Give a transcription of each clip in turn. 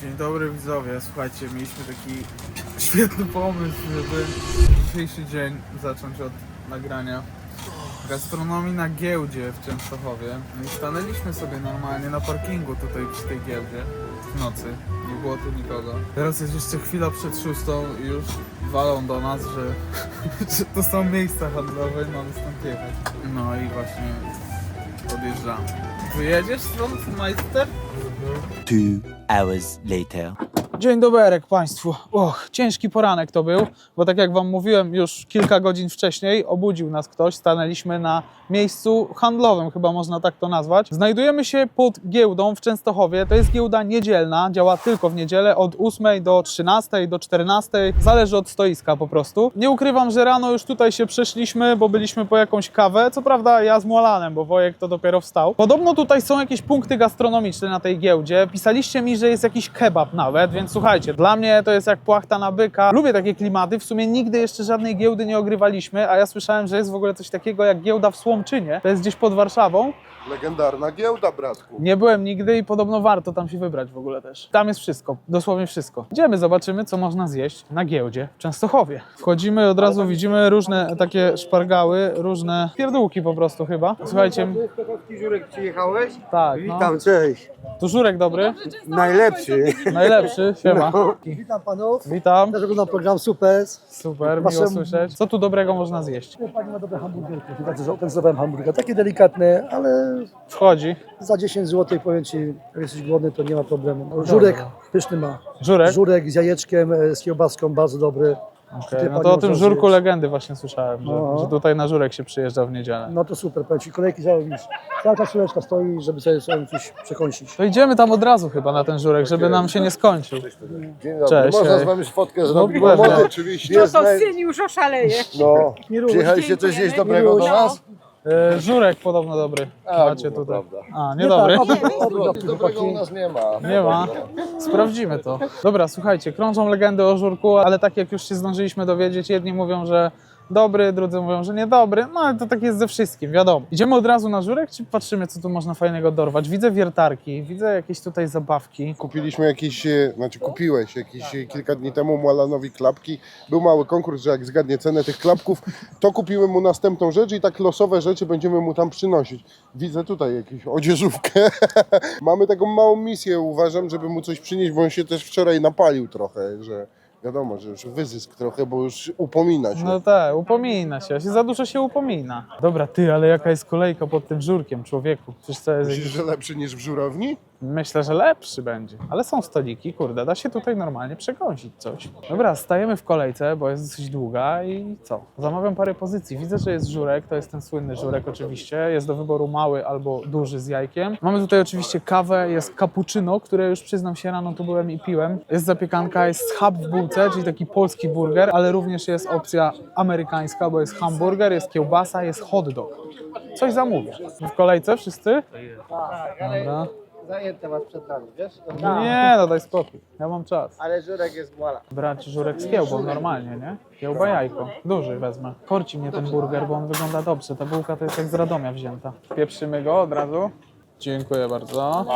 Dzień dobry widzowie, słuchajcie, mieliśmy taki świetny pomysł, żeby dzisiejszy dzień zacząć od nagrania gastronomii na giełdzie w Częstochowie. No i stanęliśmy sobie normalnie na parkingu tutaj przy tej giełdzie w nocy. Nie było tu nikogo. Teraz jest jeszcze chwila przed szóstą i już walą do nas, że, że to są miejsca handlowe i mamy stąd jechać. No i właśnie podjeżdżamy. Wyjedziesz stąd, majster? Two hours later. Dzień doberek Państwu. Och, ciężki poranek to był, bo tak jak Wam mówiłem już kilka godzin wcześniej, obudził nas ktoś, stanęliśmy na miejscu handlowym, chyba można tak to nazwać. Znajdujemy się pod giełdą w Częstochowie. To jest giełda niedzielna, działa tylko w niedzielę od 8 do 13, do 14, zależy od stoiska po prostu. Nie ukrywam, że rano już tutaj się przeszliśmy, bo byliśmy po jakąś kawę, co prawda ja z Molanem, bo Wojek to dopiero wstał. Podobno tutaj są jakieś punkty gastronomiczne na tej giełdzie. Pisaliście mi, że jest jakiś kebab nawet, więc słuchajcie, dla mnie to jest jak płachta na byka. Lubię takie klimaty, w sumie nigdy jeszcze żadnej giełdy nie ogrywaliśmy, a ja słyszałem, że jest w ogóle coś takiego jak giełda w Słomczynie. To jest gdzieś pod Warszawą. Legendarna giełda, bratku. Nie byłem nigdy i podobno warto tam się wybrać w ogóle też. Tam jest wszystko, dosłownie wszystko. Idziemy, zobaczymy, co można zjeść na giełdzie w Częstochowie. Wchodzimy, od razu widzimy różne takie szpargały, różne pierdółki po prostu chyba. Słuchajcie, Stokowski Żurek przyjechałeś? tak, no. Witam, cześć. Tu żurek dobry, Najlepszy. najlepszy, siema. Witam panów. Witam, Też oglądam program Super. super, miło Waszym- słyszeć. Co tu dobrego można zjeść? Pani ma dobre hamburgerki. Widać, że opracowałem hamburger. Takie delikatne, ale Wchodzi. za 10 zł powiem Ci, jak jesteś głodny, to nie ma problemu. Żurek pyszny ma. Żurek? Żurek z jajeczkiem, e, z kiełbaską, bardzo dobry. Okej, Ty, no to o tym żurku zjeść. legendy właśnie słyszałem, że, No. że tutaj na żurek się przyjeżdża w niedzielę. No to super, powiem Ci. Kolejki zarobisz. Cała ta szuleczka stoi, żeby sobie, sobie coś przekąsić. To idziemy tam od razu chyba na ten żurek, żeby nam się nie skończył. Dzień dobry. Cześć, Można hej. z wami fotkę zrobić? pewnie. Młody, oczywiście. To Jest to syn już oszaleje. No, przyjechaliście coś jeść dobrego do nas? E, żurek podobno dobry. Macie gówno, tutaj. prawda. A, niedobry? tak, Nic dobry, dobrego u nas nie ma. Nie ma. Sprawdzimy to. Dobra, słuchajcie, krążą legendy o żurku, ale tak jak już się zdążyliśmy dowiedzieć, jedni mówią, że dobry, drudzy mówią, że niedobry, no ale to tak jest ze wszystkim, wiadomo. Idziemy od razu na żurek, czy patrzymy, co tu można fajnego dorwać? Widzę wiertarki, widzę jakieś tutaj zabawki. Kupiliśmy jakieś, e, znaczy kupiłeś jakieś e, kilka dni temu Mualanowi klapki. Był mały konkurs, że jak zgadnie cenę tych klapków, to kupimy mu następną rzecz i tak losowe rzeczy będziemy mu tam przynosić. Widzę tutaj jakąś odzieżówkę. Mamy taką małą misję, uważam, żeby mu coś przynieść, bo on się też wczoraj napalił trochę, że wiadomo, że już wyzysk trochę, bo już upomina się. No tak, upomina się, się za dużo się upomina. Dobra, ty, ale jaka jest kolejka pod tym żurkiem, człowieku? Przecież to jest... Myślisz, że lepszy niż w żurowni? Myślę, że lepszy będzie. Ale są stoliki, kurde, da się tutaj normalnie przekąsić coś. Dobra, stajemy w kolejce, bo jest dosyć długa i co? Zamawiam parę pozycji. Widzę, że jest żurek, to jest ten słynny żurek oczywiście. Jest do wyboru mały albo duży z jajkiem. Mamy tutaj oczywiście kawę, jest cappuccino, które już przyznam się rano tu byłem i piłem. Jest zapiekanka, jest schab w bułce, czyli taki polski burger, ale również jest opcja amerykańska, bo jest hamburger, jest kiełbasa, jest hot dog. Coś zamówię. W kolejce wszyscy? Dobra. Zajęte was przed nami, wiesz? Nie, no daj spokój. Ja mam czas. Ale Żurek jest mala. Brać żurek z kiełbą normalnie, nie? Kiełba jajko. Duży wezmę. Korci mnie ten burger, bo on wygląda dobrze. Ta bułka to jest jak z Radomia wzięta. Pieprzymy go od razu. Dziękuję bardzo.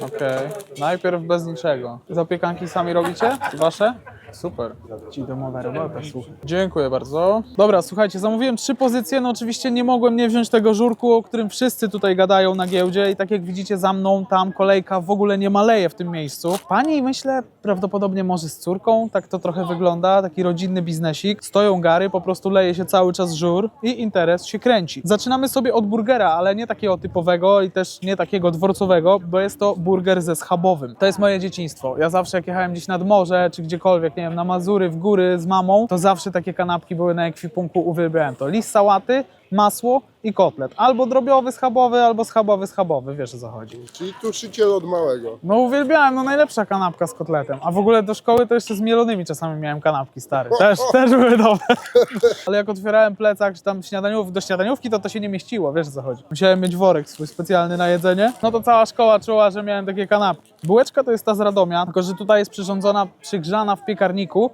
Okej. Najpierw bez niczego. Zapiekanki sami robicie? Wasze? Super. Ci domowa robota, słuchaj. Dziękuję bardzo. Dobra, słuchajcie, zamówiłem trzy pozycje. No oczywiście nie mogłem nie wziąć tego żurku, o którym wszyscy tutaj gadają na giełdzie i tak jak widzicie za mną, tam kolejka w ogóle nie maleje w tym miejscu. Pani, myślę, prawdopodobnie może z córką, tak to trochę wygląda, taki rodzinny biznesik. Stoją gary, po prostu leje się cały czas żur i interes się kręci. Zaczynamy sobie od burgera, ale nie takiego typowego i też nie takiego dworcowego, bo jest to burger ze schabowym. To jest moje dzieciństwo. Ja zawsze jak jechałem gdzieś nad morze, czy gdziekolwiek, nie wiem, na Mazury, w góry z mamą, to zawsze takie kanapki były na ekwipunku, uwielbiałem to. List sałaty, masło i kotlet. Albo drobiowy schabowy, albo schabowy schabowy, wiesz o co chodzi. Czyli tu szyciel od małego. No uwielbiałem, no najlepsza kanapka z kotletem. A w ogóle do szkoły to jeszcze z mielonymi czasami miałem kanapki stare. Też, też były dobre. Ale jak otwierałem plecak, czy tam śniadaniów, do śniadaniówki, to to się nie mieściło, wiesz o co chodzi. Musiałem mieć worek swój specjalny na jedzenie. No to cała szkoła czuła, że miałem takie kanapki. Bułeczka to jest ta z Radomia, tylko że tutaj jest przyrządzona, przygrzana w piekarniku,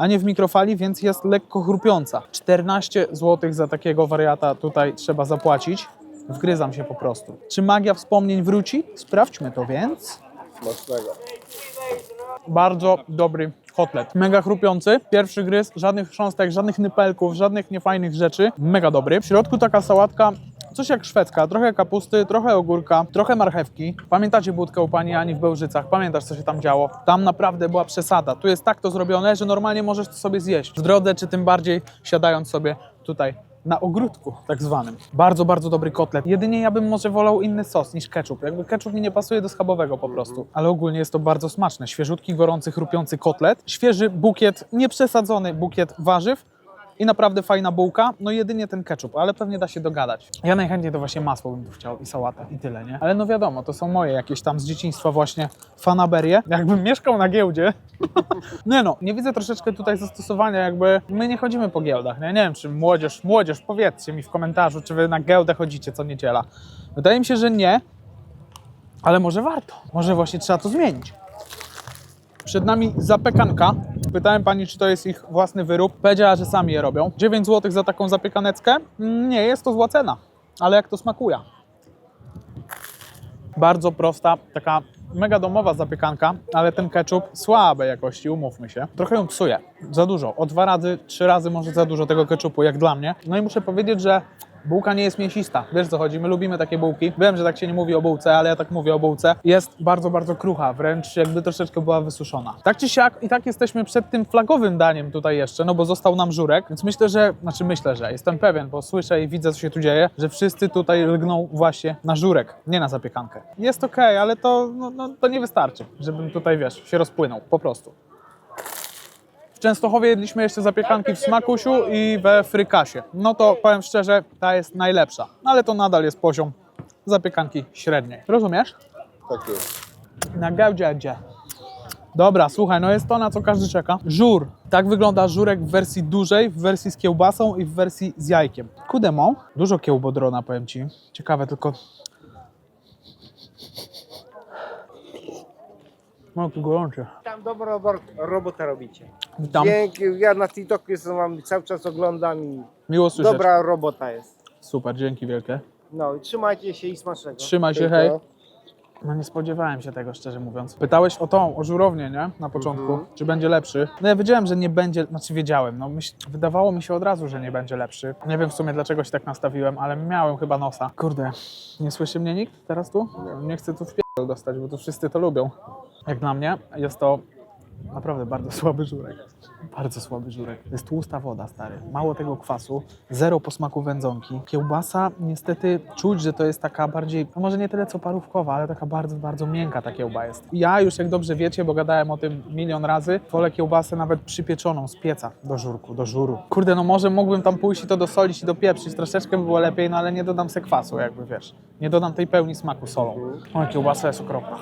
a nie w mikrofali, więc jest lekko chrupiąca. 14 zł za takiego wariata tutaj trzeba zapłacić. Wgryzam się po prostu. Czy magia wspomnień wróci? Sprawdźmy to więc. Smacznego. Bardzo dobry kotlet. Mega chrupiący. Pierwszy gryz, żadnych chrząstek, żadnych nypelków, żadnych niefajnych rzeczy. Mega dobry. W środku taka sałatka. Coś jak szwedzka, trochę kapusty, trochę ogórka, trochę marchewki. Pamiętacie budkę u pani Ani w Bełżycach? Pamiętasz, co się tam działo? Tam naprawdę była przesada. Tu jest tak to zrobione, że normalnie możesz to sobie zjeść. W drodze, czy tym bardziej siadając sobie tutaj na ogródku tak zwanym. Bardzo, bardzo dobry kotlet. Jedynie ja bym może wolał inny sos niż ketchup. Jakby ketchup mi nie pasuje do schabowego po prostu. Ale ogólnie jest to bardzo smaczne. Świeżutki, gorący, chrupiący kotlet. Świeży bukiet, nieprzesadzony bukiet warzyw. I naprawdę fajna bułka, no jedynie ten ketchup, ale pewnie da się dogadać. Ja najchętniej to właśnie masło bym tu chciał i sałatę i tyle, nie? Ale no wiadomo, to są moje jakieś tam z dzieciństwa właśnie fanaberie. Jakbym mieszkał na giełdzie, nie no, nie widzę troszeczkę tutaj zastosowania, jakby my nie chodzimy po giełdach, nie? Nie wiem, czy młodzież, młodzież, powiedzcie mi w komentarzu, czy wy na giełdę chodzicie co niedziela. Wydaje mi się, że nie, ale może warto. Może właśnie trzeba to zmienić. Przed nami zapiekanka. Pytałem pani, czy to jest ich własny wyrób. Powiedziała, że sami je robią. 9 zł za taką zapiekaneckę? Nie, jest to zła cena. Ale jak to smakuje? Bardzo prosta, taka mega domowa zapiekanka, ale ten ketchup słabej jakości, umówmy się. Trochę ją psuje. Za dużo. O dwa razy, trzy razy może za dużo tego ketchupu, jak dla mnie. No i muszę powiedzieć, że bułka nie jest mięsista. Wiesz co chodzi? My lubimy takie bułki. Wiem, że tak się nie mówi o bułce, ale ja tak mówię o bułce. Jest bardzo, bardzo krucha, wręcz jakby troszeczkę była wysuszona. Tak czy siak i tak jesteśmy przed tym flagowym daniem tutaj jeszcze, no bo został nam żurek, więc myślę, że, znaczy myślę, że, jestem pewien, bo słyszę i widzę, co się tu dzieje, że wszyscy tutaj lgną właśnie na żurek, nie na zapiekankę. Jest okej, ale to, no, no, to nie wystarczy, żebym tutaj, wiesz, się rozpłynął, po prostu. Częstochowie jedliśmy jeszcze zapiekanki w smakusiu i we frykasie. No to powiem szczerze, ta jest najlepsza, ale to nadal jest poziom zapiekanki średniej. Rozumiesz? Tak jest. Na giełdzie gdzie? Dobra, słuchaj, no jest to, na co każdy czeka. Żur. Tak wygląda żurek w wersji dużej, w wersji z kiełbasą i w wersji z jajkiem. Kudemo. Dużo kiełbodrona, powiem Ci. Ciekawe tylko... No, tu gorące. Tam dobrą robotę robicie. Witam. Dzięki, ja na TikToku jestem, wam cały czas oglądam i Miło słyszeć. dobra robota jest. Super, dzięki wielkie. No i trzymajcie się i smacznego. Trzymaj się, hej. No nie spodziewałem się tego, szczerze mówiąc. Pytałeś o tą, o żurownię, nie? Na początku. Czy będzie lepszy? No ja wiedziałem, że nie będzie, znaczy wiedziałem, no myśl, wydawało mi się od razu, że nie będzie lepszy. Nie wiem w sumie dlaczego się tak nastawiłem, ale miałem chyba nosa. Kurde, nie słyszy mnie nikt teraz tu? Nie chcę tu w dostać, bo tu wszyscy to lubią. Jak dla mnie jest to naprawdę bardzo słaby żurek. Bardzo słaby żurek. To jest tłusta woda, stary. Mało tego kwasu, zero posmaku wędzonki. Kiełbasa, niestety czuć, że to jest taka bardziej, no może nie tyle co parówkowa, ale taka bardzo, bardzo miękka ta kiełba jest. Ja już, jak dobrze wiecie, bo gadałem o tym milion razy, wolę kiełbasę nawet przypieczoną z pieca do żurku, do żuru. Kurde, no może mógłbym tam pójść i to dosolić i dopieprzyć, troszeczkę by było lepiej, no ale nie dodam se kwasu, jakby wiesz. Nie dodam tej pełni smaku solą. O, kiełbasa jest okropna.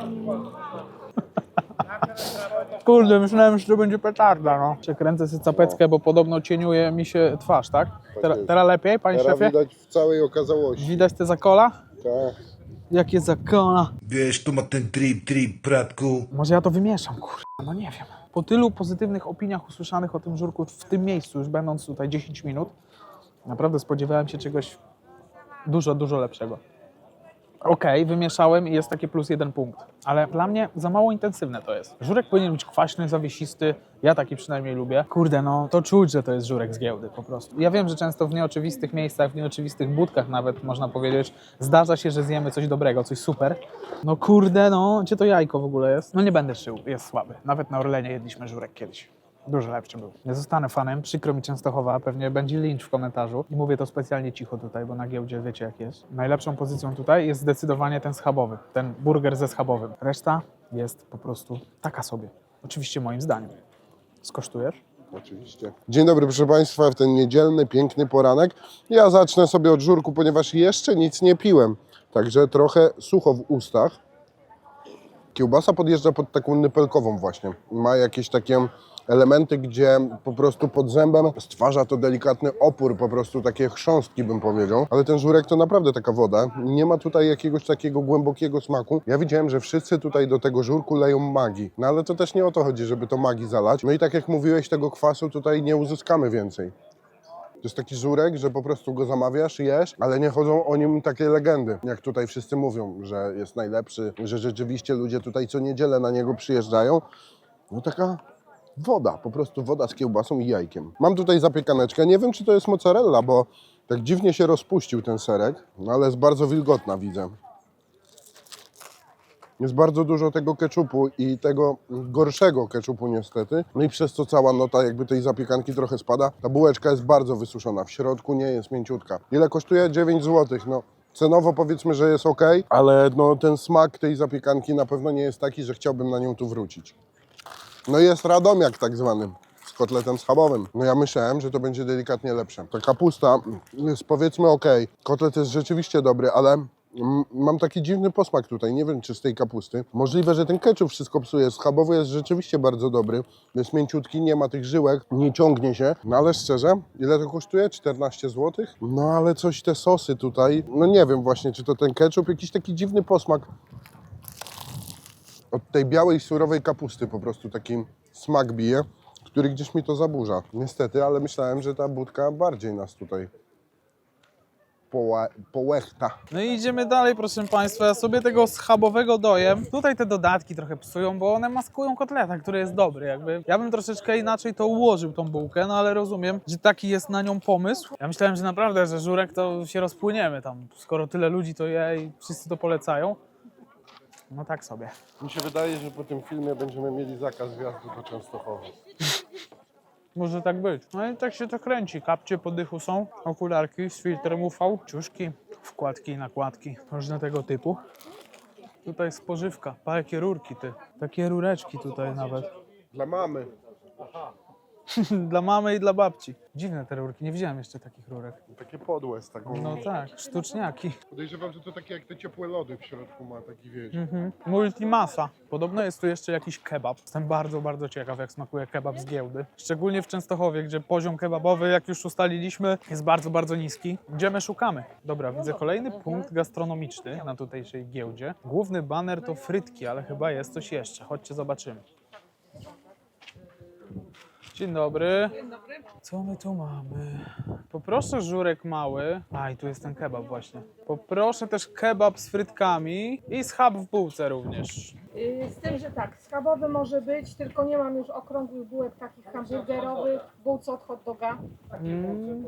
Kurde, myślałem, że to będzie petarda, no. Przekręcę sobie capeckę, bo podobno cieniuje mi się twarz, tak? Tera, jest. teraz lepiej, panie Teraz szefie? widać w całej okazałości. Widać te zakola? Tak. Jakie zakola? Wiesz, tu ma ten trip, trip, bratku. Może ja to wymieszam, kurde, no nie wiem. Po tylu pozytywnych opiniach usłyszanych o tym żurku w tym miejscu, już będąc tutaj 10 minut, naprawdę spodziewałem się czegoś dużo, dużo lepszego. Okej, wymieszałem i jest takie plus jeden punkt, ale dla mnie za mało intensywne to jest. Żurek powinien być kwaśny, zawiesisty, ja taki przynajmniej lubię. Kurde, no to czuć, że to jest żurek z giełdy po prostu. Ja wiem, że często w nieoczywistych miejscach, w nieoczywistych budkach nawet można powiedzieć, zdarza się, że zjemy coś dobrego, coś super. No kurde, no, gdzie to jajko w ogóle jest? No nie będę szył, jest słaby. Nawet na Orlenie jedliśmy żurek kiedyś. Dużo lepszy był. Nie zostanę fanem, przykro mi Częstochowa, pewnie będzie lincz w komentarzu. I mówię to specjalnie cicho tutaj, bo na giełdzie wiecie jak jest. Najlepszą pozycją tutaj jest zdecydowanie ten schabowy, ten burger ze schabowym. Reszta jest po prostu taka sobie. Oczywiście moim zdaniem. Skosztujesz? Oczywiście. Dzień dobry, proszę Państwa, w ten niedzielny, piękny poranek. Ja zacznę sobie od żurku, ponieważ jeszcze nic nie piłem. Także trochę sucho w ustach. Kiełbasa podjeżdża pod taką nypelkową właśnie. Ma jakieś takie elementy, gdzie po prostu pod zębem stwarza to delikatny opór, po prostu takie chrząstki bym powiedział. Ale ten żurek to naprawdę taka woda. Nie ma tutaj jakiegoś takiego głębokiego smaku. Ja widziałem, że wszyscy tutaj do tego żurku leją magii. No ale to też nie o to chodzi, żeby to magii zalać. No i tak jak mówiłeś, tego kwasu tutaj nie uzyskamy więcej. To jest taki żurek, że po prostu go zamawiasz, jesz, ale nie chodzą o nim takie legendy, jak tutaj wszyscy mówią, że jest najlepszy, że rzeczywiście ludzie tutaj co niedzielę na niego przyjeżdżają. No taka woda, po prostu woda z kiełbasą i jajkiem. Mam tutaj zapiekaneczkę, nie wiem czy to jest mozzarella, bo tak dziwnie się rozpuścił ten serek, no ale jest bardzo wilgotna widzę. Jest bardzo dużo tego keczupu i tego gorszego keczupu niestety. No i przez to cała nota jakby tej zapiekanki trochę spada. Ta bułeczka jest bardzo wysuszona, w środku nie jest mięciutka. Ile kosztuje? 9 zł. No cenowo powiedzmy, że jest ok, ale no ten smak tej zapiekanki na pewno nie jest taki, że chciałbym na nią tu wrócić. No jest radomiak tak zwany. Z kotletem schabowym. No ja myślałem, że to będzie delikatnie lepsze. Ta kapusta jest powiedzmy ok. Kotlet jest rzeczywiście dobry, ale mam taki dziwny posmak tutaj. Nie wiem, czy z tej kapusty. Możliwe, że ten ketchup wszystko psuje. Schabowy jest rzeczywiście bardzo dobry. Jest mięciutki, nie ma tych żyłek, nie ciągnie się. No ale szczerze, ile to kosztuje? 14 zł? No ale coś te sosy tutaj. No nie wiem właśnie, czy to ten ketchup. Jakiś taki dziwny posmak od tej białej, surowej kapusty po prostu taki smak bije, który gdzieś mi to zaburza. Niestety, ale myślałem, że ta budka bardziej nas tutaj połe, połechta. No i idziemy dalej, proszę Państwa. Ja sobie tego schabowego dojem. Tutaj te dodatki trochę psują, bo one maskują kotleta, który jest dobry. Jakby ja bym troszeczkę inaczej to ułożył, tą bułkę, no ale rozumiem, że taki jest na nią pomysł. Ja myślałem, że naprawdę, że żurek to się rozpłyniemy tam. Skoro tyle ludzi to je i wszyscy to polecają. No tak sobie. Mi się wydaje, że po tym filmie będziemy mieli zakaz wjazdu do Częstochowy. Może tak być. No i tak się to kręci. Kapcie podychu są, okularki z filtrem UV, ciuszki, wkładki i nakładki, różne tego typu. Tutaj spożywka, pa jakie rurki ty, takie rureczki tutaj nawet. Dla mamy. dla mamy i dla babci. Dziwne te rurki, nie widziałem jeszcze takich rurek. Takie podłe z taką... No tak, sztuczniaki. Podejrzewam, że to takie jak te ciepłe lody w środku ma, taki wiesz. Mhm. Multimasa. Podobno jest tu jeszcze jakiś kebab. Jestem bardzo, bardzo ciekaw, jak smakuje kebab z giełdy. Szczególnie w Częstochowie, gdzie poziom kebabowy, jak już ustaliliśmy, jest bardzo, bardzo niski. Idziemy, szukamy. Dobra, widzę kolejny punkt gastronomiczny na tutejszej giełdzie. Główny baner to frytki, ale chyba jest coś jeszcze. Chodźcie, zobaczymy. Dzień dobry. Co my tu mamy? Poproszę żurek mały. A, i tu jest ten kebab właśnie. Poproszę też kebab z frytkami i schab w bułce również. Y, Z tym, że tak, schabowy może być, tylko nie mam już okrągłych bułek takich hamburgerowych, bułce od hot doga. Mm.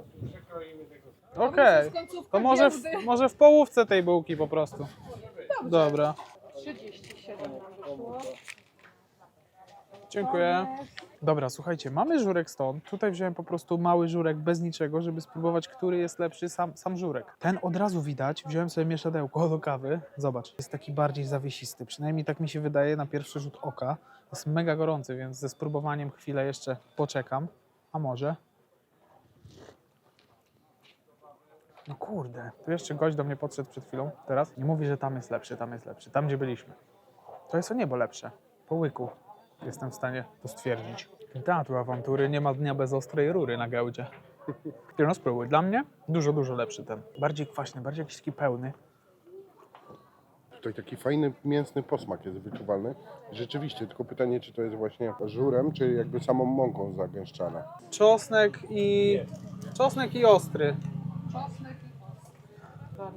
To Okej, końcówka to może w, może w połówce tej bułki po prostu. Dobra, 37 wyszło. dziękuję. Dobra, słuchajcie, mamy żurek stąd. Tutaj wziąłem po prostu mały żurek bez niczego, żeby spróbować, który jest lepszy, sam, sam żurek. Ten od razu widać, wziąłem sobie mieszadełko do kawy. Zobacz, jest taki bardziej zawiesisty, przynajmniej tak mi się wydaje na pierwszy rzut oka. Jest mega gorący, więc ze spróbowaniem chwilę jeszcze poczekam. A może? No kurde, tu jeszcze gość do mnie podszedł przed chwilą, teraz. Nie mówi, że tam jest lepszy, tam jest lepszy, tam gdzie byliśmy. To jest o niebo lepsze, po łyku jestem w stanie to stwierdzić. Teatru awantury nie ma dnia bez ostrej rury na giełdzie. Ty no spróbuj. Dla mnie dużo, dużo lepszy ten. Bardziej kwaśny, bardziej jakiś taki pełny. Tutaj taki fajny, mięsny posmak jest wyczuwalny. Rzeczywiście, tylko pytanie, czy to jest właśnie żurem, czy jakby samą mąką zagęszczane. Czosnek i... czosnek i ostry. Czosnek.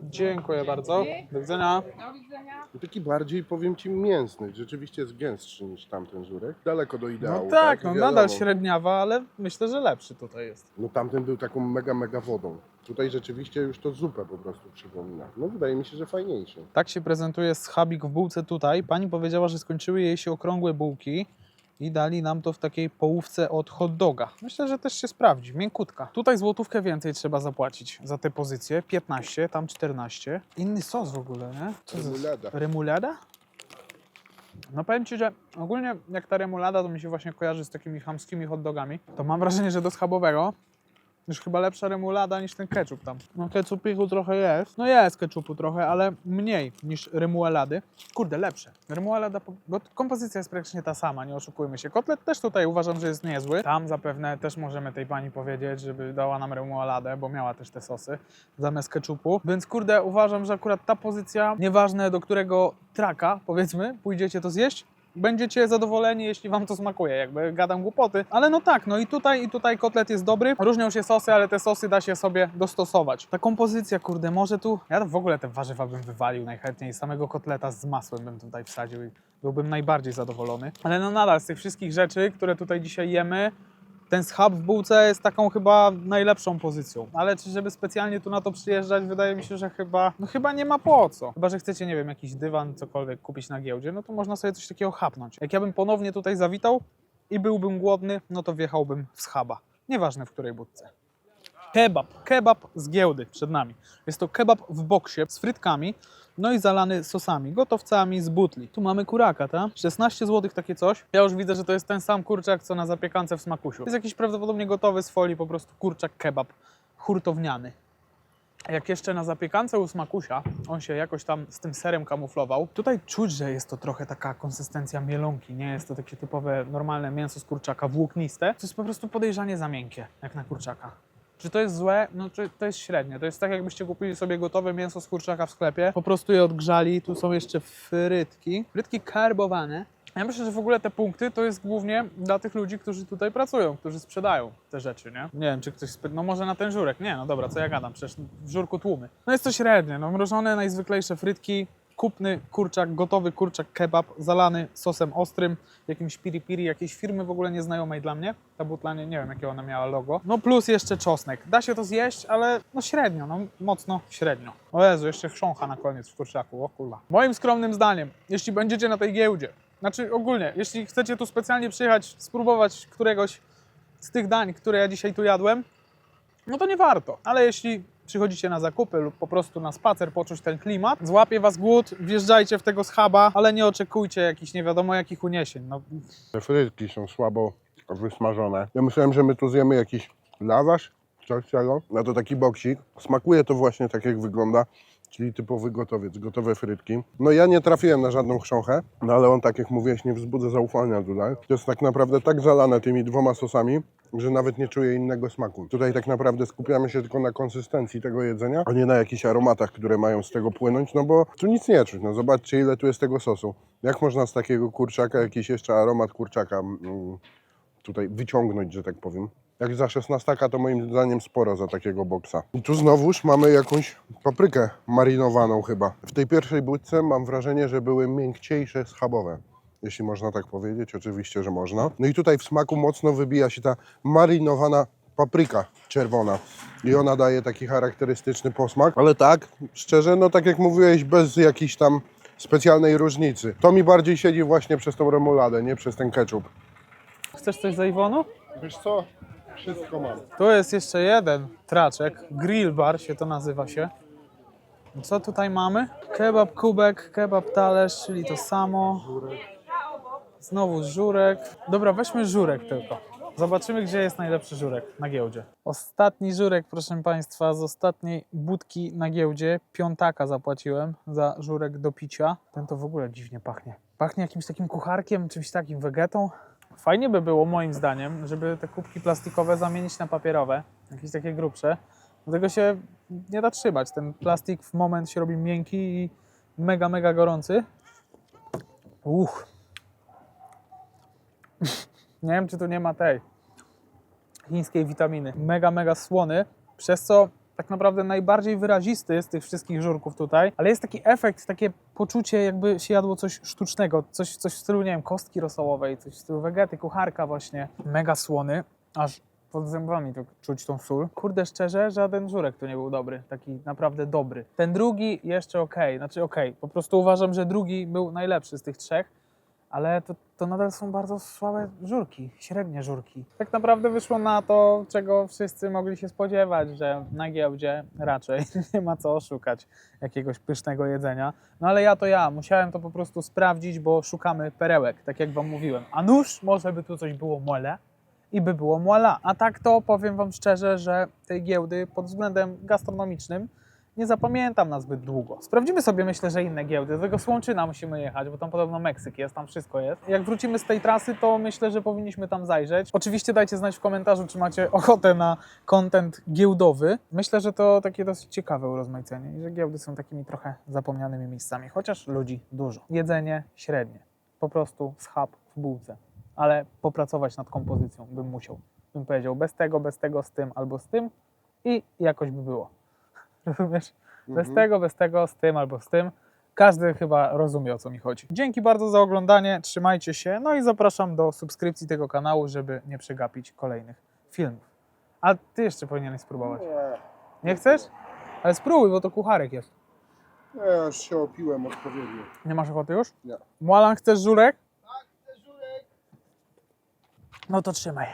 Dziękuję bardzo. Do widzenia. Do widzenia. Taki bardziej, powiem Ci, mięsny. Rzeczywiście jest gęstszy niż tamten żurek. Daleko do No ideału. tak, no Wiadomo. nadal średniawa, ale myślę, że lepszy tutaj jest. No tamten był taką mega, mega wodą. Tutaj rzeczywiście już to zupę po prostu przypomina. No wydaje mi się, że fajniejszy. Tak się prezentuje schabik w bułce tutaj. Pani powiedziała, że skończyły jej się okrągłe bułki i dali nam to w takiej połówce od hot doga. Myślę, że też się sprawdzi, miękutka. Tutaj złotówkę więcej trzeba zapłacić za tę pozycję, 15, tam 14. Inny sos w ogóle, nie? Co? Remulada. Remulada? No powiem Ci, że ogólnie jak ta remulada to mi się właśnie kojarzy z takimi chamskimi hot dogami, to mam wrażenie, że do schabowego już chyba lepsza remulada niż ten ketchup tam. No ketchupiku trochę jest. No jest ketchupu trochę, ale mniej niż remuelady. Kurde, lepsze. Remuelada, po- bo kompozycja jest praktycznie ta sama, nie oszukujmy się. Kotlet też tutaj uważam, że jest niezły. Tam zapewne też możemy tej pani powiedzieć, żeby dała nam remueladę, bo miała też te sosy zamiast ketchupu. Więc kurde, uważam, że akurat ta pozycja, nieważne do którego traka, powiedzmy, pójdziecie to zjeść, będziecie zadowoleni, jeśli wam to smakuje, jakby gadam głupoty. Ale no tak, no i tutaj, i tutaj kotlet jest dobry. Różnią się sosy, ale te sosy da się sobie dostosować. Ta kompozycja, kurde, może tu... Ja w ogóle te warzywa bym wywalił najchętniej, samego kotleta z masłem bym tutaj wsadził i byłbym najbardziej zadowolony. Ale no nadal, z tych wszystkich rzeczy, które tutaj dzisiaj jemy, ten schab w bułce jest taką chyba najlepszą pozycją. Ale czy żeby specjalnie tu na to przyjeżdżać, wydaje mi się, że chyba, no chyba nie ma po co. Chyba, że chcecie, nie wiem, jakiś dywan, cokolwiek kupić na giełdzie, no to można sobie coś takiego chapnąć. Jak ja bym ponownie tutaj zawitał i byłbym głodny, no to wjechałbym w schaba. Nieważne w której budce. Kebab. Kebab z giełdy przed nami. Jest to kebab w boksie z frytkami, no i zalany sosami, gotowcami z butli. Tu mamy kuraka, tak? 16 zł takie coś. Ja już widzę, że to jest ten sam kurczak, co na zapiekance w smakusiu. Jest jakiś prawdopodobnie gotowy z folii, po prostu kurczak kebab hurtowniany. Jak jeszcze na zapiekance u smakusia, on się jakoś tam z tym serem kamuflował. Tutaj czuć, że jest to trochę taka konsystencja mielonki, nie jest to takie typowe, normalne mięso z kurczaka, włókniste. To jest po prostu podejrzanie za miękkie, jak na kurczaka. Czy to jest złe? No to jest średnie. To jest tak, jakbyście kupili sobie gotowe mięso z kurczaka w sklepie, po prostu je odgrzali. Tu są jeszcze frytki. Frytki karbowane. Ja myślę, że w ogóle te punkty to jest głównie dla tych ludzi, którzy tutaj pracują, którzy sprzedają te rzeczy, nie? Nie wiem, czy ktoś... No może na ten żurek. Nie, no dobra, co ja gadam? Przecież w żurku tłumy. No jest to średnie. No mrożone najzwyklejsze frytki, kupny kurczak, gotowy kurczak kebab, zalany sosem ostrym, jakimś piri-piri, jakiejś firmy w ogóle nieznajomej dla mnie. Ta butla, nie, nie wiem jakie ona miała logo. No plus jeszcze czosnek. Da się to zjeść, ale no średnio, no mocno średnio. O Jezu, jeszcze chrzącha na koniec w kurczaku, o kurwa. Moim skromnym zdaniem, jeśli będziecie na tej giełdzie, znaczy ogólnie, jeśli chcecie tu specjalnie przyjechać, spróbować któregoś z tych dań, które ja dzisiaj tu jadłem, no to nie warto. Ale jeśli przychodzicie na zakupy lub po prostu na spacer, poczuć ten klimat, złapie was głód, wjeżdżajcie w tego schaba, ale nie oczekujcie jakichś nie wiadomo jakich uniesień. No, Te frytki są słabo wysmażone. Ja myślałem, że my tu zjemy jakiś lawasz, coś czego. No to taki boksik. Smakuje to właśnie tak jak wygląda, czyli typowy gotowiec, gotowe frytki. No ja nie trafiłem na żadną chrząchę, no ale on tak jak mówiłeś nie wzbudza zaufania tutaj. To jest tak naprawdę tak zalane tymi dwoma sosami, że nawet nie czuję innego smaku. Tutaj tak naprawdę skupiamy się tylko na konsystencji tego jedzenia, a nie na jakichś aromatach, które mają z tego płynąć, no bo tu nic nie czuć. No zobaczcie ile tu jest tego sosu. Jak można z takiego kurczaka jakiś jeszcze aromat kurczaka mm, tutaj wyciągnąć, że tak powiem. Jak za 16 to moim zdaniem sporo za takiego boksa. I tu znowuż mamy jakąś paprykę marynowaną chyba. W tej pierwszej budce mam wrażenie, że były miękciejsze schabowe. Jeśli można tak powiedzieć, oczywiście, że można. No i tutaj w smaku mocno wybija się ta marynowana papryka czerwona. I ona daje taki charakterystyczny posmak. Ale tak, szczerze, no tak jak mówiłeś, bez jakiejś tam specjalnej różnicy. To mi bardziej siedzi właśnie przez tą remoladę, nie przez ten ketchup. chcesz coś za Iwonu? Wiesz co? Wszystko mam. Tu jest jeszcze jeden traczek, grill bar się to nazywa się. Co tutaj mamy? Kebab kubek, kebab talerz, czyli to samo. Znowu żurek. Dobra, weźmy żurek tylko. Zobaczymy, gdzie jest najlepszy żurek na giełdzie. Ostatni żurek, proszę Państwa, z ostatniej budki na giełdzie. Piątaka zapłaciłem za żurek do picia. Ten to w ogóle dziwnie pachnie. Pachnie jakimś takim kucharkiem, czymś takim wegetą. Fajnie by było, moim zdaniem, żeby te kubki plastikowe zamienić na papierowe, jakieś takie grubsze. Do tego się nie da trzymać. Ten plastik w moment się robi miękki i mega, mega gorący. Uch. Nie wiem, czy tu nie ma tej chińskiej witaminy. Mega, mega słony, przez co tak naprawdę najbardziej wyrazisty z tych wszystkich żurków tutaj, ale jest taki efekt, takie poczucie jakby się jadło coś sztucznego, coś, coś w stylu, nie wiem, kostki rosołowej, coś w stylu wegety, kucharka właśnie. Mega słony, aż pod zębami to czuć tą sól. Kurde, szczerze, żaden żurek tu nie był dobry, taki naprawdę dobry. Ten drugi jeszcze okej, znaczy okej, po prostu uważam, że drugi był najlepszy z tych trzech, ale to, to nadal są bardzo słabe żurki, średnie żurki. Tak naprawdę wyszło na to, czego wszyscy mogli się spodziewać, że na giełdzie raczej nie ma co oszukać jakiegoś pysznego jedzenia. No ale ja to ja, musiałem to po prostu sprawdzić, bo szukamy perełek, tak jak Wam mówiłem. A nuż, może by tu coś było mole i by było muala. A tak to powiem Wam szczerze, że tej giełdy pod względem gastronomicznym nie zapamiętam na zbyt długo. Sprawdzimy sobie, myślę, że inne giełdy. Do tego Słomczyna musimy jechać, bo tam podobno Meksyk jest, tam wszystko jest. Jak wrócimy z tej trasy, to myślę, że powinniśmy tam zajrzeć. Oczywiście dajcie znać w komentarzu, czy macie ochotę na content giełdowy. Myślę, że to takie dosyć ciekawe urozmaicenie i że giełdy są takimi trochę zapomnianymi miejscami, chociaż ludzi dużo. Jedzenie średnie. po prostu schab w bułce. Ale popracować nad kompozycją bym musiał. Bym powiedział bez tego, bez tego, z tym albo z tym i jakoś by było. Rozumiesz? Bez tego, bez tego, z tym albo z tym. Każdy chyba rozumie o co mi chodzi. Dzięki bardzo za oglądanie, trzymajcie się, no i zapraszam do subskrypcji tego kanału, żeby nie przegapić kolejnych filmów. A ty jeszcze powinieneś spróbować. Nie, Nie chcesz? Ale spróbuj, bo to kucharek jest. ja już się opiłem odpowiednio. Nie masz ochoty już? Nie. Młalan, chcesz żurek? Tak, chcę żurek. No to trzymaj.